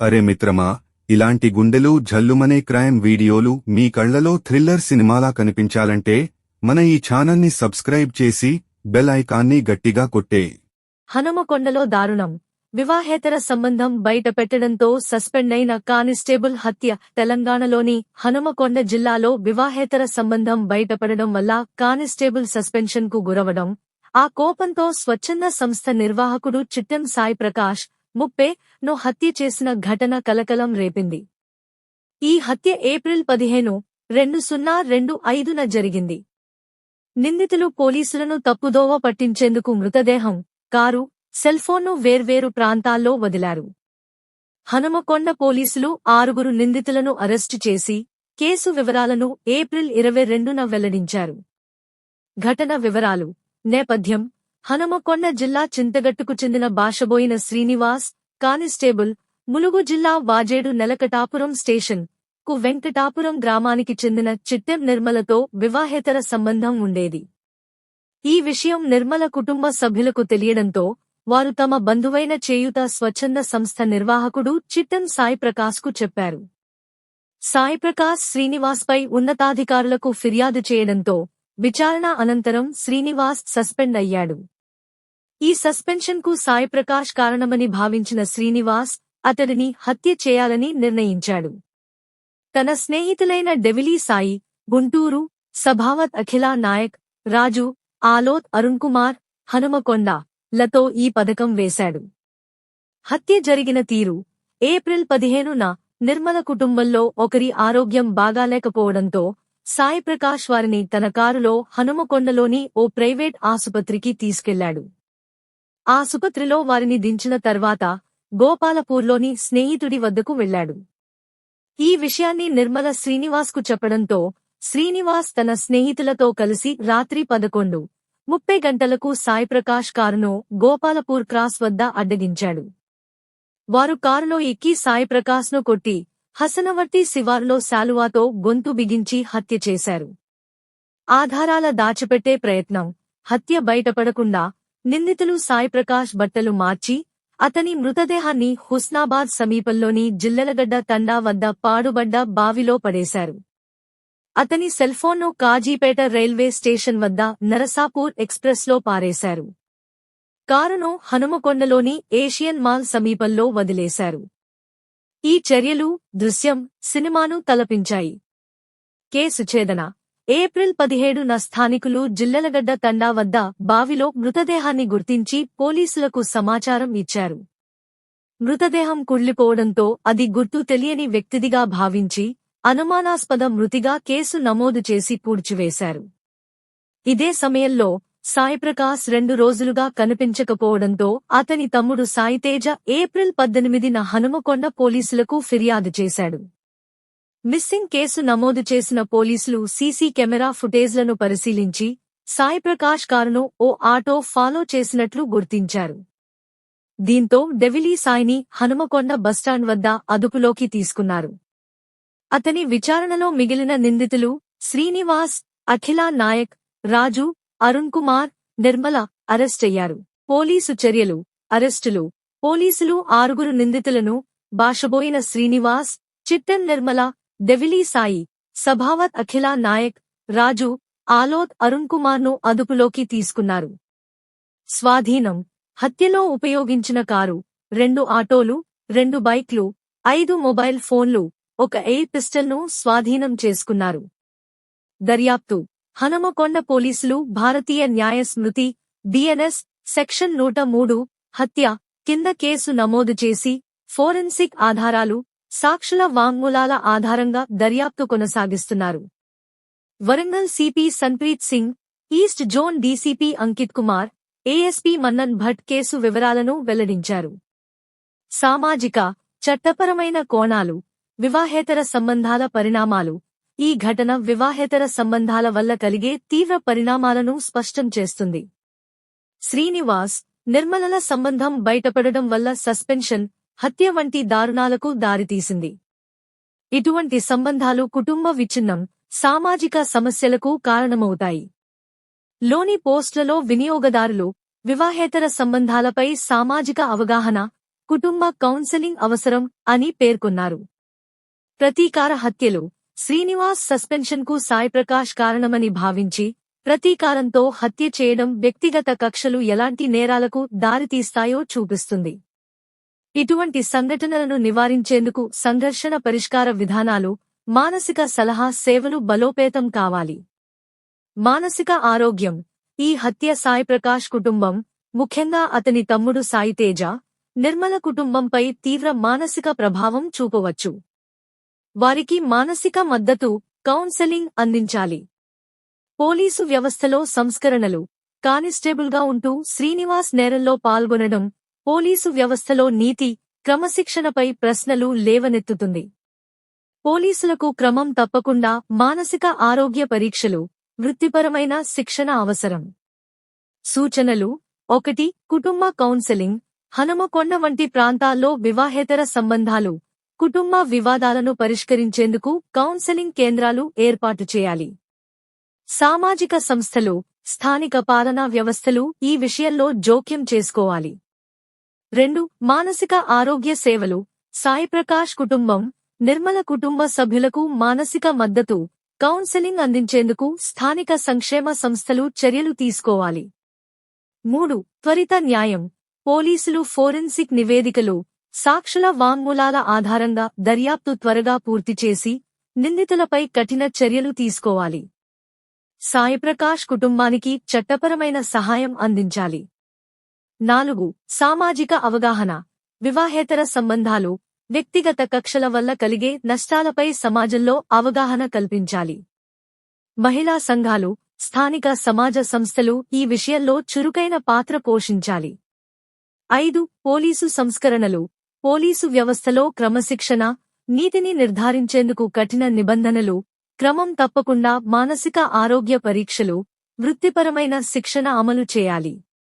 అరే మిత్రమా ఇలాంటి గుండెలు జల్లుమనే క్రైమ్ వీడియోలు మీ కళ్ళలో థ్రిల్లర్ సినిమాలా కనిపించాలంటే మన ఈ ఛానల్ని సబ్స్క్రైబ్ చేసి బెల్ ఐకాన్ని గట్టిగా కొట్టే. హనుమకొండలో దారుణం. వివాహేతర సంబంధం బయట పెట్టడంతో సస్పెండ్ అయిన కానిస్టేబుల్ హత్య. తెలంగాణలోని హనుమకొండ జిల్లాలో వివాహేతర సంబంధం బయటపడడం వల్ల కానిస్టేబుల్ సస్పెన్షన్కు గురవడం. ఆ కోపంతో స్వచ్ఛంద సంస్థ నిర్వాహకుడు చిట్టెం సాయి ప్రకాష్ ముప్పే ను హత్య చేసిన ఘటన కలకలం రేపింది. ఈ హత్య ఏప్రిల్ పదిహేను రెండు సున్నా రెండు ఐదున జరిగింది. నిందితులు పోలీసులను తప్పుదోవ పట్టించేందుకు మృతదేహం కారు సెల్ఫోన్ను వేర్వేరు ప్రాంతాల్లో వదిలారు. హనుమకొండ పోలీసులు ఆరుగురు నిందితులను అరెస్టు చేసి కేసు వివరాలను ఏప్రిల్ ఇరవై రెండున వెల్లడించారు. ఘటన వివరాలు నేపథ్యం హనుమకొండ జిల్లా చింతగట్టుకు చెందిన భాషబోయిన శ్రీనివాస్ కానిస్టేబుల్ ములుగు జిల్లా వాజేడు నెలకటాపురం స్టేషన్కు వెంకటాపురం గ్రామానికి చెందిన చిట్టెం నిర్మలతో వివాహేతర సంబంధం ఉండేది. ఈ విషయం నిర్మల కుటుంబ సభ్యులకు తెలియడంతో వారు తమ బంధువైన చేయుత స్వచ్ఛంద సంస్థ నిర్వాహకుడు చిట్టం సాయి ప్రకాశ్కు చెప్పారు. సాయిప్రకాశ్ శ్రీనివాస్పై ఉన్నతాధికారులకు ఫిర్యాదు చేయడంతో విచారణ అనంతరం శ్రీనివాస్ సస్పెండ్ అయ్యాడు. ఈ సస్పెన్షన్కు సాయిప్రకాష్ కారణమని భావించిన శ్రీనివాస్ అతడిని హత్య చేయాలని నిర్ణయించాడు. తన స్నేహితులైన డెవిలీ సాయి గుంటూరు సభావత్ అఖిలా నాయక్ రాజు ఆలోత్ అరుణ్ కుమార్ హనుమకొండ లతో ఈ పథకం వేశాడు. హత్య జరిగిన తీరు ఏప్రిల్ పదిహేనున నిర్మల కుటుంబంలో ఒకరి ఆరోగ్యం బాగాలేకపోవడంతో సాయి ప్రకాష్ వారిని తన కారులో హనుమకొండలోని ఓ ప్రైవేట్ ఆసుపత్రికి తీసుకెళ్ళాడు. ఆసుపత్రిలో వారిని దించిన తర్వాత గోపాలపూర్లోని స్నేహితుడి వద్దకు వెళ్ళాడు ఈ విషయాన్ని నిర్మల శ్రీనివాస్కు చెప్పడంతో శ్రీనివాస్ తన స్నేహితులతో కలిసి రాత్రి పదకొండు ముప్పై గంటలకు సాయిప్రకాష్ కారును గోపాలపూర్ క్రాస్ వద్ద అడ్డగించాడు. వారు కారులో ఎక్కి సాయిప్రకాశ్ను కొట్టి హసనవర్తి శివారులో శాలువాతో గొంతు బిగించి హత్య చేశారు. ఆధారాల దాచిపెట్టే ప్రయత్నం హత్య బయటపడకుండా నిందితులు సాయిప్రకాష్ బట్టలు మార్చి అతని మృతదేహాన్ని హుస్నాబాద్ సమీపంలోని జిల్లెలగడ్డ తండా వద్ద పాడుబడ్డ బావిలో పడేశారు. అతని సెల్ఫోన్ను కాజీపేట రైల్వే స్టేషన్ వద్ద నరసాపూర్ ఎక్స్ప్రెస్లో పారేశారు. కారును హనుమకొండలోని ఏషియన్ మాల్ సమీపంలో వదిలేశారు. ఈ చర్యలు దృశ్యం సినిమాను తలపించాయి. కేసు ఛేదన ఏప్రిల్ పదిహేడున స్థానికులు జిల్లలగడ్డ తండా వద్ద బావిలో మృతదేహాన్ని గుర్తించి పోలీసులకు సమాచారం ఇచ్చారు. మృతదేహం కుళ్ళిపోవడంతో అది గుర్తు తెలియని వ్యక్తిదిగా భావించి అనుమానాస్పద మృతిగా కేసు నమోదు చేసి పూడ్చివేశారు. ఇదే సమయంలో సాయిప్రకాశ్ రెండు రోజులుగా కనిపించకపోవడంతో అతని తమ్ముడు సాయితేజ ఏప్రిల్ పద్దెనిమిదిన హనుమకొండ పోలీసులకు ఫిర్యాదు చేశాడు. మిస్సింగ్ కేసు నమోదు చేసిన పోలీసులు సీసీ కెమెరా ఫుటేజ్లను పరిశీలించి సాయిప్రకాష్ కారును ఓ ఆటో ఫాలో చేసినట్లు గుర్తించారు. దీంతో డెవిలీ సాయిని హనుమకొండ బస్టాండ్ వద్ద అదుపులోకి తీసుకున్నారు. అతని విచారణలో మిగిలిన నిందితులు శ్రీనివాస్ అఖిలా నాయక్ రాజు అరుణ్ కుమార్ నిర్మల అరెస్టయ్యారు పోలీసు చర్యలు అరెస్టులు. పోలీసులు ఆరుగురు నిందితులను బాషబోయిన శ్రీనివాస్ చిట్టన్ నిర్మల దెవిలీ సాయి సభావత్ అఖిలా నాయక్ రాజు ఆలోత్ అరుణ్ కుమార్ను అదుపులోకి తీసుకున్నారు. స్వాధీనం. హత్యలో ఉపయోగించిన కారు రెండు ఆటోలు రెండు బైక్లు ఐదు మొబైల్ ఫోన్లు ఒక ఎయిర్ పిస్టల్ను స్వాధీనం చేసుకున్నారు. దర్యాప్తు. హనమకొండ పోలీసులు భారతీయ న్యాయ స్మృతి డిఎన్ఎస్ సెక్షన్ నూట మూడు హత్య కింద కేసు నమోదు చేసి ఫోరెన్సిక్ ఆధారాలు సాక్షుల వాంగ్మూలాల ఆధారంగా దర్యాప్తు కొనసాగిస్తున్నారు. Warangal CP Sunpreet Singh east zone DCP Ankit Kumar ASP Mannan Bhat case వివరాలను వెల్లడించారు. సామాజిక చట్టపరమైన కోణాలు వివాహేతర సంబంధాల పరిణామాలు ఈ ఘటన వివాహేతర సంబంధాల వల్ల కలిగే తీవ్ర పరిణామాలను స్పష్టం చేస్తుంది. శ్రీనివాస్ నిర్మలల సంబంధం బయటపడడం వల్ల సస్పెన్షన్ హత్య వంటి దారుణాలకు దారితీసింది. ఇటువంటి సంబంధాలు కుటుంబ విచ్ఛిన్నం సామాజిక సమస్యలకు కారణమవుతాయి. లోని పోస్టులలో వినియోగదారులు వివాహేతర సంబంధాలపై సామాజిక అవగాహన కుటుంబ కౌన్సెలింగ్ అవసరం అని పేర్కొన్నారు. ప్రతీకార హత్యలు శ్రీనివాస్ సస్పెన్షన్కు సాయి ప్రకాష్ కారణమని భావించి ప్రతీకారంతో హత్య చేయడం వ్యక్తిగత కక్షలు ఎలాంటి నేరాలకు దారితీస్తాయో చూపిస్తుంది. ఇటువంటి సంఘటనలను నివారించేందుకు సంఘర్షణ పరిష్కార విధానాలు మానసిక సలహా సేవలు బలోపేతం కావాలి. మానసిక ఆరోగ్యం. ఈ హత్య సాయి ప్రకాష్ కుటుంబం ముఖ్యంగా అతని తమ్ముడు సాయితేజ నిర్మల కుటుంబంపై తీవ్ర మానసిక ప్రభావం చూపవచ్చు. వారికి మానసిక మద్దతు కౌన్సెలింగ్ అందించాలి. పోలీసు వ్యవస్థలో సంస్కరణలు. కానిస్టేబుల్గా ఉంటూ శ్రీనివాస్ నేరంలో పాల్గొనడం పోలీసు వ్యవస్థలో నీతి క్రమశిక్షణపై ప్రశ్నలు లేవనెత్తుతుంది. పోలీసులకు క్రమం తప్పకుండా మానసిక ఆరోగ్య పరీక్షలు వృత్తిపరమైన శిక్షణ అవసరం. సూచనలు. ఒకటి కుటుంబ కౌన్సెలింగ్. హనుమకొండ వంటి ప్రాంతాల్లో వివాహేతర సంబంధాలు. కుటుంబ వివాదాలను పరిష్కరించేందుకు కౌన్సెలింగ్ కేంద్రాలు ఏర్పాటు చేయాలి. సామాజిక సంస్థలు స్థానిక పాలనా వ్యవస్థలు ఈ విషయంలో జోక్యం చేసుకోవాలి. రెండు మానసిక ఆరోగ్య సేవలు. సాయిప్రకాష్ కుటుంబం నిర్మల కుటుంబ సభ్యులకు మానసిక మద్దతు కౌన్సెలింగ్ అందించేందుకు స్థానిక సంక్షేమ సంస్థలు చర్యలు తీసుకోవాలి. మూడు త్వరిత న్యాయం. పోలీసులు ఫోరెన్సిక్ నివేదికలు. సాక్షుల వాంగ్మూలాల ఆధారంగా దర్యాప్తు త్వరగా పూర్తి చేసి నిందితులపై కఠిన చర్యలు తీసుకోవాలి. సాయిప్రకాష్ కుటుంబానికి చట్టపరమైన సహాయం అందించాలి. నాలుగు సామాజిక అవగాహన వివాహేతర సంబంధాలు వ్యక్తిగత కక్షల వల్ల కలిగే నష్టాలపై సమాజంలో అవగాహన కల్పించాలి. మహిళా సంఘాలు స్థానిక సమాజ సంస్థలు ఈ విషయంలో చురుకైన పాత్ర పోషించాలి. ఐదు పోలీసు సంస్కరణలు పోలీసు వ్యవస్థలో క్రమశిక్షణ నీతిని నిర్ధారించేందుకు కఠిన నిబంధనలు క్రమం తప్పకుండా మానసిక ఆరోగ్య పరీక్షలు వృత్తిపరమైన శిక్షణ అమలు చేయాలి.